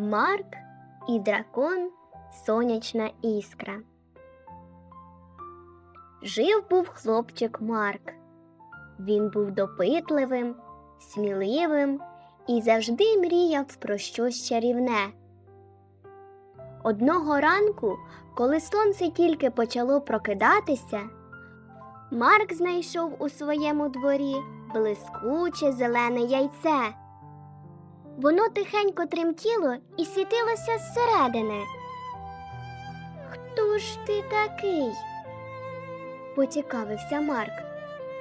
Марк і дракон Сонячна іскра. Жив був хлопчик Марк. Він був допитливим, сміливим і завжди мріяв про щось чарівне. Одного ранку, коли сонце тільки почало прокидатися, Марк знайшов у своєму дворі блискуче зелене яйце. Воно тихенько тремтіло і світилося зсередини. Хто ж ти такий? поцікавився Марк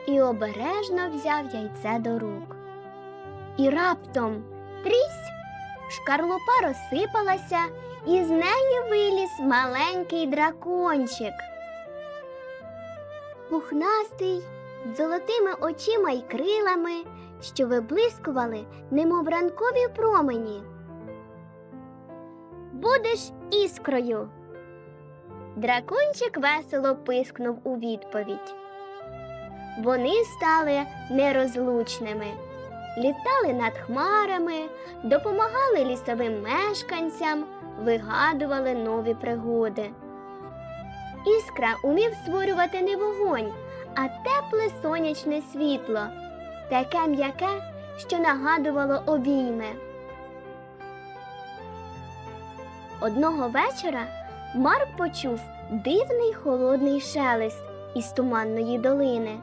і обережно взяв яйце до рук. І раптом трісь, шкарлупа розсипалася, і з неї виліз маленький дракончик. Пухнастий, з золотими очима й крилами, що виблискували, немов ранкові промені. Будеш іскрою. Дракончик весело пискнув у відповідь. Вони стали нерозлучними, літали над хмарами, допомагали лісовим мешканцям, вигадували нові пригоди. Іскра умів створювати не вогонь, а тепле сонячне світло, таке м'яке, що нагадувало обійми. Одного вечора Марк почув дивний холодний шелест із туманної долини.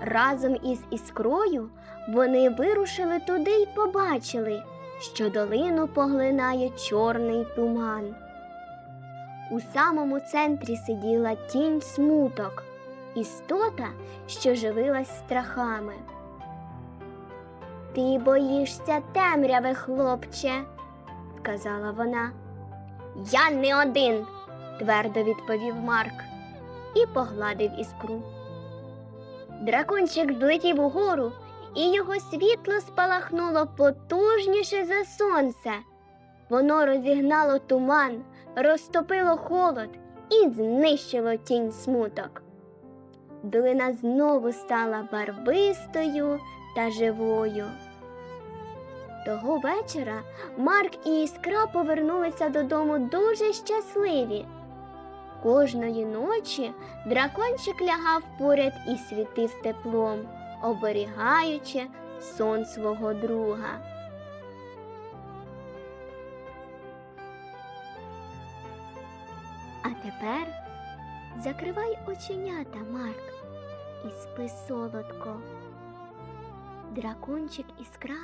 Разом із іскрою вони вирушили туди й побачили, що долину поглинає чорний туман. У самому центрі сиділа тінь смуток, істота, що живилась страхами. Ти боїшся темряви, хлопче, сказала вона. Я не один, твердо відповів Марк і погладив іскру. Дракончик злетів угору, і його світло спалахнуло потужніше за сонце. Воно розігнало туман, розтопило холод і знищило тінь смуток. Долина знову стала барвистою та живою. Того вечора Марк і Іскра повернулися додому дуже щасливі. Кожної ночі дракончик лягав поряд і світив теплом, оберігаючи сон свого друга. А тепер закривай оченята, Марк, і спи солодко. Дракончик іскра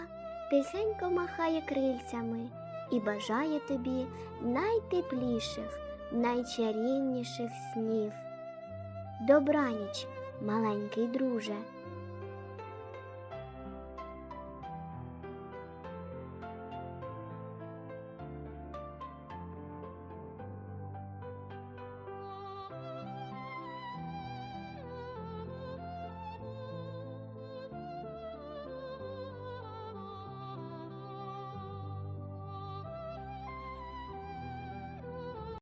тихенько махає крильцями і бажає тобі найтепліших, найчарівніших снів. Добраніч, маленький друже.